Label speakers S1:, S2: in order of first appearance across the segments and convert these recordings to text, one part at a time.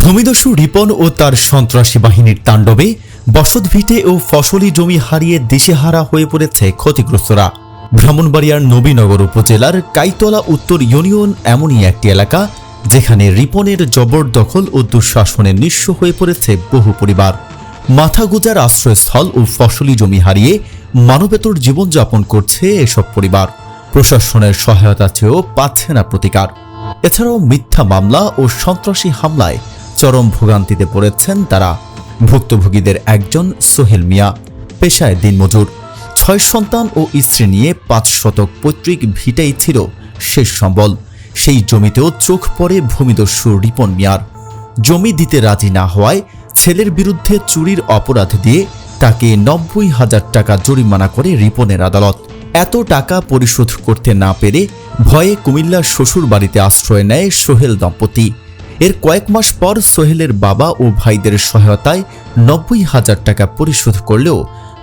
S1: ভূমিদস্যু রিপন ও তার সন্ত্রাসী বাহিনীর তাণ্ডবে বসতভিটে ও ফসলি জমি হারিয়ে দিশেহারা হয়ে পড়েছে ক্ষতিগ্রস্তরা। ব্রাহ্মণবাড়িয়ার নবীনগর উপজেলার কাইতলা উত্তর ইউনিয়ন এমনই একটি এলাকা, যেখানে রিপনের জবরদখল ও দুঃশাসনে নিঃস্ব হয়ে পড়েছে বহু পরিবার। মাথা গুজার আশ্রয়স্থল ও ফসলি জমি হারিয়ে মানবেতর জীবনযাপন করছে এসব পরিবার। প্রশাসনের সহায়তা চেয়েও পাচ্ছে না প্রতিকার। এছাড়াও মিথ্যা মামলা ও সন্ত্রাসী হামলায় চরম ভোগান্তিতে পড়েছেন তারা। ভুক্তভোগীদের একজন সোহেল মিয়া, পেশায় দিনমজুর। ছয় সন্তান ও স্ত্রী নিয়ে পাঁচ শতক পৈতৃক ভিটাই ছিল শেষ সম্বল। সেই জমিতেও চোখ পড়ে ভূমিদস্যু রিপন মিয়ার। জমি দিতে রাজি না হওয়ায় ছেলের বিরুদ্ধে চুরির অপরাধ দিয়ে তাকে নব্বই হাজার টাকা জরিমানা করে রিপনের আদালত। এত টাকা পরিশোধ করতে না পেরে ভয়ে কুমিল্লার শ্বশুর বাড়িতে আশ্রয় নেয় সোহেল দম্পতি। এর কয়েক মাস পর সোহেলের বাবা ও ভাইদের সহায়তায় নব্বই হাজার টাকা পরিশোধ করলেও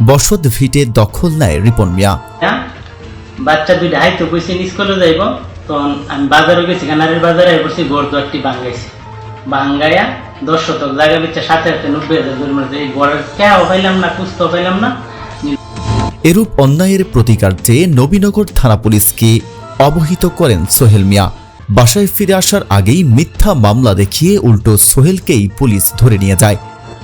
S1: বসত ভিটে দখল নেয় রিপন মিয়া।
S2: হ্যাঁ? বাচ্চা দুইটা হাইতে বসে স্কুলে যাইব। তখন আমি বাজারে গেছি কানারের বাজারে বসে গড় দশ শতক জায়গা বেচে সাথে সাথে নব্বই হাজার জরিমানা এই গড়ের কেউ পাইলাম না কুস্ত পাইলাম না।
S1: এরূপ অন্যায়ের প্রতিকার চেয়ে নবীনগর থানা পুলিশকে অবহিত করেন সোহেল মিয়া। বাসায় ফিরে আসার আগেই মিথ্যা মামলা দেখিয়ে উল্টো সোহেলকেই পুলিশ ধরে নিয়ে যায়।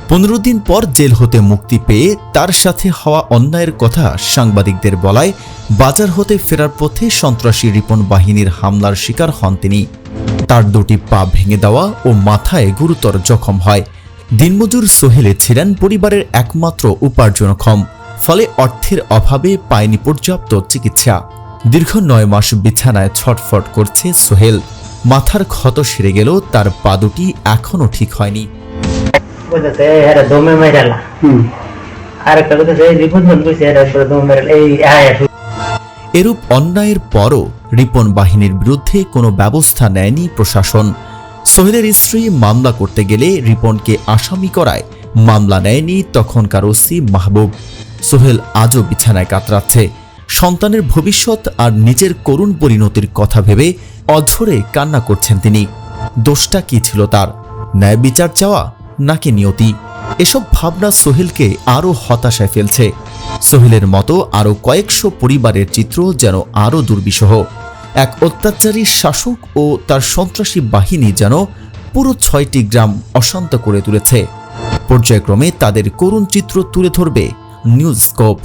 S1: পনেরো দিন পর জেল হতে মুক্তি পেয়ে তার সাথে হওয়া অন্যায়ের কথা সাংবাদিকদের বলায় বাজার হতে ফেরার পথে সন্ত্রাসী রিপন বাহিনীর হামলার শিকার হন তিনি। তার দুটি পা ভেঙে দেওয়া ও মাথায় গুরুতর জখম হয়। দিনমজুর সোহেলে ছিলেন পরিবারের একমাত্র উপার্জনক্ষম, ফলে অর্থের অভাবে পায়নি পর্যাপ্ত চিকিৎসা। দীর্ঘ নয় মাস বিছানায় ছটফট করছে সোহেল। মাথার ক্ষত সেরে গেলেও তার পা দুটি এখনও ঠিক হয়নি।
S2: হ্যাঁ
S1: এরূপ অন্যায়ের পরও রিপন বাহিনীর বিরুদ্ধে কোনো ব্যবস্থা নেয়নি প্রশাসন। সোহেলের স্ত্রী মামলা করতে গেলে রিপনকে আসামি করায়। মামলা নেয়নি তখনকার ওসি মাহবুব। সোহেল আজও বিছানায় কাতরাচ্ছে। সন্তানের ভবিষ্যৎ আর নিজের করুণ পরিণতির কথা ভেবে অঝরে কান্না করছেন তিনি। দোষটা কি ছিল তার? ন্যায় বিচার চাওয়া নাকি নিয়তি? এসব ভাবনা সোহেলকে আরও হতাশায় ফেলছে। সোহেলের মতো আরও কয়েকশো পরিবারের চিত্র যেন আরও দুর্বিষহ। এক অত্যাচারী শাসক ও তার সন্ত্রাসী বাহিনী যেন পুরো ছয়টি গ্রাম অশান্ত করে তুলেছে। পর্যায়ক্রমে তাদের করুণ চিত্র তুলে ধরবে নিউজ স্কোপ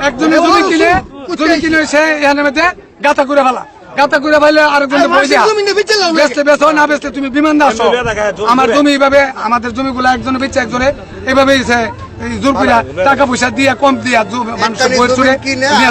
S3: একজনে জমি কিনে জমি কিনে সে এখানে মধ্যে গাতা করে ফেলা। গাতা করে ফেলে আরেকজন বই দেয়া বেচো না বেচতে তুমি বিমান দাও আমার জমি এইভাবে আমাদের জমিগুলো একজনে বেচে একজনে এইভাবে সে জোর করে টাকা পয়সা দিয়ে কম দিয়া মানুষের বই চুরে নিয়ে